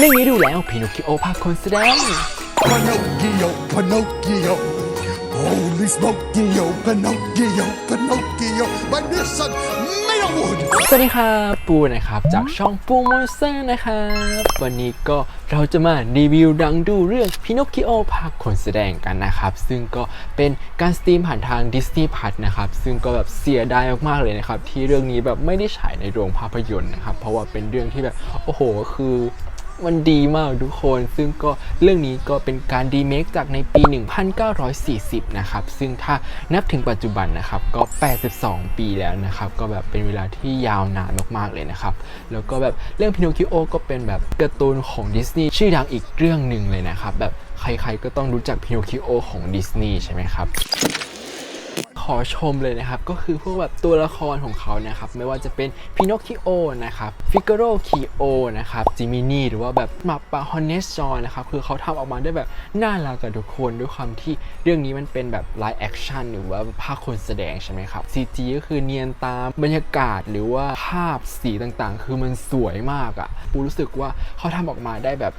เรื่องนี้ดูแล้วพินอคคิโอภาคคนแสดง Pinocchio, Pinocchio. Holy smokio, Pinocchio, Pinocchio. My dear son, made of wood. สวัสดีครับปูนะครับจากช่องปูมอนสเตอร์นะครับ วันนี้ก็เราจะมารีวิวดังดูเรื่องพินอคคิโอภาคคนแสดงกันนะครับ ซึ่งก็เป็นการสตรีมผ่านทาง Disney p l u s นะครับ ซึ่งก็แบบเสียดายมาก ๆ เลยนะครับ ที่เรื่องนี้แบบไม่ได้ฉายในโรงภาพยนตร์นะครับ เพราะว่าเป็นเรื่องที่แบบ โอ้โห คือ มันดีมากทุกคน ซึ่งก็เรื่องนี้ก็เป็นการดีเมคจากในปี 1940 นะครับ ซึ่งถ้านับถึงปัจจุบันนะครับ ก็ 82 ปีแล้วนะครับ ก็แบบเป็นเวลาที่ยาวนานมากๆเลยนะครับ แล้วก็แบบเรื่องพินอคิโอก็เป็นแบบการ์ตูนของดิสนีย์ชื่อดังอีกเรื่องหนึ่งเลยนะครับ แบบใครๆก็ต้องรู้จักพินอคิโอของดิสนีย์ใช่ไหมครับ อชมเลยนะครับ ก็คือพวกแบบตัวละครของเขานะครับ ไม่ว่าจะเป็นพินอคคิโอนะครับฟิก r โรคิโอนะครับจิมินีหรือว่าแบบมาปาฮอนเนสจอนนะครับ คือเขาทำออกมาได้แบบน่ารักกับทุกคนด้วยความที่เรื่องนี้มันเป็นแบบไลฟ์แอคชั่นหรือว่าภาคคนแสดงใช่ไหมครับ CG ก็คือเนียนตามบรรยากาศหรือว่าภาพสีต่างๆ คือมันสวยมากอะ่ะปูรู้สึกว่าเขาทำออกมาได้แบบ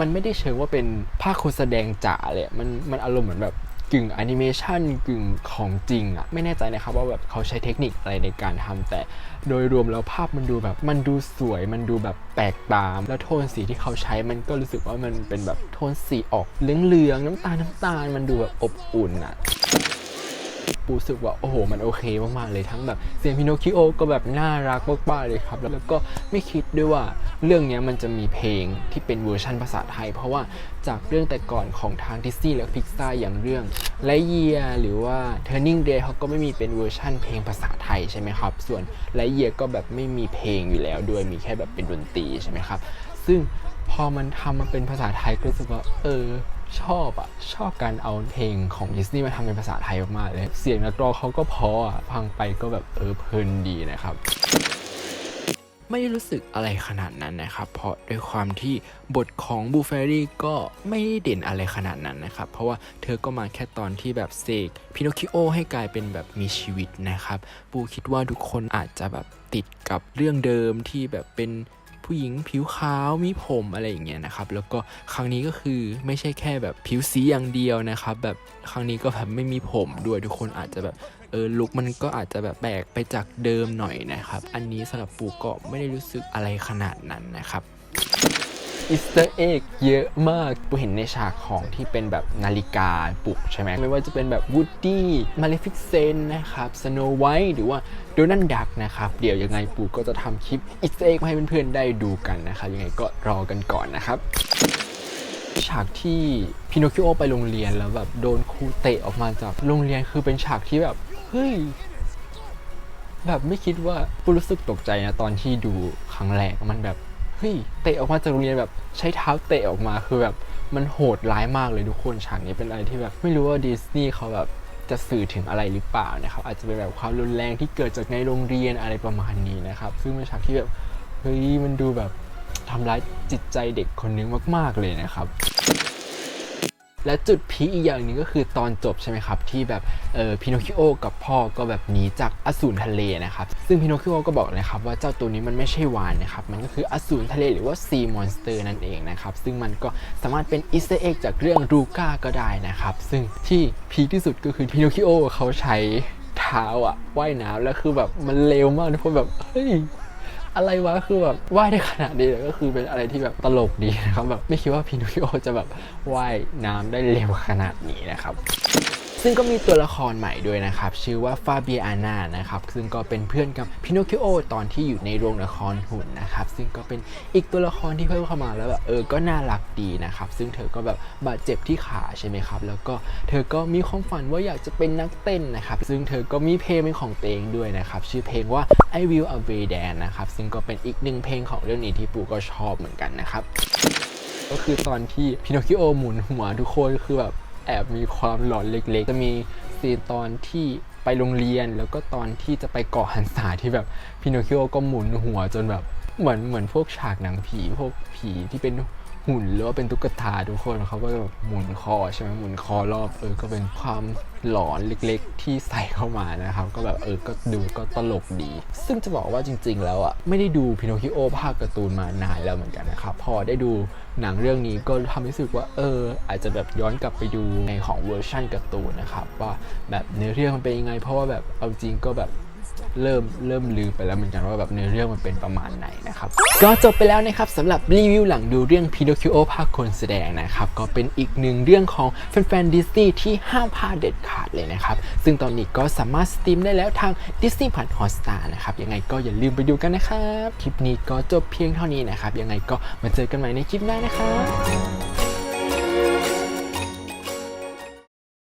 มันไม่ได้เชิงว่าเป็นภาคคนแสดงจ๋าเลย มันมันอารมณ์เหมือนแบบ กึ่งแอนิเมชันกึ่งของจริงอะไม่แน่ใจนะครับว่าแบบเขาใช้เทคนิคอะไรในการทำแต่โดยรวมแล้วภาพมันดูแบบมันดูสวยมันดูแบบแปลกตาม แล้วโทนสีที่เขาใช้มันก็รู้สึกว่ามันเป็นแบบโทนสีออกเหลืองๆน้ำตาลน้ำตาลมันดูแบบอบอุ่นอะ ปูรู้สึกว่าโอ้โห มันโอเคมากๆเลยทั้งแบบเสียงพินคคิโอก็แบบน่ารักมากๆเลยครับ แล้วก็ไม่คิดด้วยว่าเรื่องนี้มันจะมีเพลงที่เป็นเวอร์ชันภาษาไทย เพราะว่าจากเรื่องแต่ก่อนของทางดิสนีย์และพิกซาอย่างเรื่องไลเยียหรือว่า Turning Day เขาก็ไม่มีเป็นเวอร์ชันเพลงภาษาไทยใช่ไหมครับ ส่วนไลเยียก็แบบไม่มีเพลงอยู่แล้วด้วยมีแค่แบบเป็นดนตรีใช่ไหมครับ ซึ่งพอมันทำมาเป็นภาษาไทยก็รู้สึกว่าเออ ชอบอะชอบการเอาเพลงของดิสนีย์มาทำเป็นภาษาไทยมากๆเลย เสียงนักร้องเขาก็เพออะฟังไปก็แบบเออเพลินดีนะครับ ไม่ได้รู้สึกอะไรขนาดนั้นนะครับ เพราะด้วยความที่บทของบูเฟรี่ก็ไม่ได้เด่นอะไรขนาดนั้นนะครับ เพราะว่าเธอก็มาแค่ตอนที่แบบเสกพินอคคิโอให้กลายเป็นแบบมีชีวิตนะครับปูคิดว่าทุกคนอาจจะแบบติดกับเรื่องเดิมที่แบบเป็น ผู้หญิงผิวขาวมีผมอะไรอย่างเงี้ยนะครับ แล้วก็ครั้งนี้ก็คือไม่ใช่แค่แบบผิวสีอย่างเดียวนะครับ แบบครั้งนี้ก็แบบไม่มีผมด้วยทุกคนอาจจะแบบเออลุคมันก็อาจจะแบบแปลกไปจากเดิมหน่อยนะครับ อันนี้สำหรับปูก็ไม่ได้รู้สึกอะไรขนาดนั้นนะครับ อิสเตอร์เอ็กเยอะมากปูเห็นในฉากของที่เป็นแบบนาฬิกาปลุกใช่ไหม ไม่ว่าจะเป็นแบบวูดดี้มาเลฟิกเซนนะครับสโนไวท์หรือว่าโดนัลดักนะครับ เดี๋ยวยังไงปู่ก็จะทำคลิปอิสเตอร์เอ็กมาให้เพื่อนๆได้ดูกันนะครับ ยังไงก็รอกันก่อนนะครับฉากที่พินอคคิโอไปโรงเรียนแล้วแบบโดนครูเตะออกมาจากโรงเรียนคือเป็นฉากที่แบบ เฮ้ย แบบไม่คิดว่าปูรู้สึกตกใจนะตอนที่ดูครั้งแรกมันแบบ เฮ้ยเตะออกมาจากโรงเรียนแบบใช้เท้าเตะออกมาคือแบบมันโหดร้ายมากเลยทุกคนฉากนี้เป็นอะไรที่แบบ ไม่รู้ว่าดิสนีย์เขาแบบจะสื่อถึงอะไรหรือเปล่านะครับ อาจจะเป็นแบบความรุนแรงที่เกิดจากในโรงเรียนอะไรประมาณนี้นะครับ ซึ่งเป็นฉากที่แบบเฮ้ยมันดูแบบทำร้ายจิตใจเด็กคนนึงมาก ๆเลยนะครับ และจุดพีอีกอย่างหนึงก็คือตอนจบใช่ไหมครับ ที่แบบเออพินอคิโอกับพ่อก็แบบหนีจากอสูรทะเลนะครับซึ่งพินอคิโอก็บอกนะครับว่าเจ้าตัวนี้มันไม่ใช่วานนะครับมันก็คืออสูรทะเลหรือว่าซีมอนสเตอร์นั่นเองนะครับซึ่งมันก็สามารถเป็นอีสเตอร์เอ็กจากเรื่องรูก้าก็ได้นะครับซึ่งที่พีที่สุดก็คือพินอคิโอเขาใช้เท้าอะว่ายน้ำแล้วคือแบบมันเร็วมากทุกคนแบบเฮ้ย อะไรวะคือแบบว่ายได้ขนาดนี้เลยก็คือเป็นอะไรที่แบบตลกดีนะครับแบบไม่คิดว่าพินอคิโอจะแบบว่ายน้ำได้เร็วขนาดนี้นะครับ ซึ่งก็มีตัวละครใหม่ด้วยนะครับ ชื่อว่าฟาเบียอาน่านะครับ ซึ่งก็เป็นเพื่อนกับพินอคคิโอตอนที่อยู่ในโรงละครหุ่นนะครับ ซึ่งก็เป็นอีกตัวละครที่เพิ่มเข้ามาแล้วแบบเออก็น่ารักดีนะครับ ซึ่งเธอก็แบบบาดเจ็บที่ขาใช่ไหมครับ แล้วก็เธอก็มีความฝันว่าอยากจะเป็นนักเต้นนะครับ ซึ่งเธอก็มีเพลงเป็นของตัวเองด้วยนะครับ ชื่อเพลงว่า I Will Away Dance นะครับ ซึ่งก็เป็นอีกหนึ่งเพลงของเรื่องนี้ที่ปูก็ชอบเหมือนกันนะครับ ก็คือตอนที่พินอคคิโอหมุนหัวทุกคนคือแบบ แอบมีความหลอนเล็กๆ จะมีซีนตอนที่ไปโรงเรียนแล้วก็ตอนที่จะไปเกาะหันสาที่แบบพินอคคิโอก็หมุนหัวจนแบบเหมือนเหมือนพวกฉากหนังผีพวกผีที่เป็น หุ่นหรือว่าเป็นตุ๊กตาทุกคนเขาก็แบบหมุนคอใช่ไหมหมุนคอรอบเออก็เป็นความหลอนเล็กๆ ที่ใส่เข้ามานะครับ ก็แบบเออก็ดูก็ตลกดี ซึ่งจะบอกว่าจริง ๆ แล้วอะไม่ได้ดูพินอคิโอภาคการ์ตูนมานานแล้วเหมือนกันนะครับ พอได้ดูหนังเรื่องนี้ก็ทำให้รู้สึกว่าเออ อาจจะแบบย้อนกลับไปดูในของเวอร์ชันการ์ตูนนะครับว่าแบบเนื้อเรื่องมันเป็นยังไง เพราะว่าแบบเอาจริงก็แบบ เริ่มเริ่มลืมไปแล้วเหมือนกันว่าแบบเนื้อเรื่องมันเป็นประมาณไหนนะครับ ก็จบไปแล้วนะครับสำหรับรีวิวหลังดูเรื่อง Pinocchio ภาคคนแสดงนะครับก็เป็นอีกหนึ่งเรื่องของแฟนๆดิสนีย์ที่ห้ามพลาดเด็ดขาดเลยนะครับ ซึ่งตอนนี้ก็สามารถสตรีมได้แล้วทาง Disney ผ่าน Hotstar นะครับยังไงก็อย่าลืมไปดูกันนะครับ คลิปนี้ก็จบเพียงเท่านี้นะครับยังไงก็มาเจอกันใหม่ในคลิปหน้านะครับ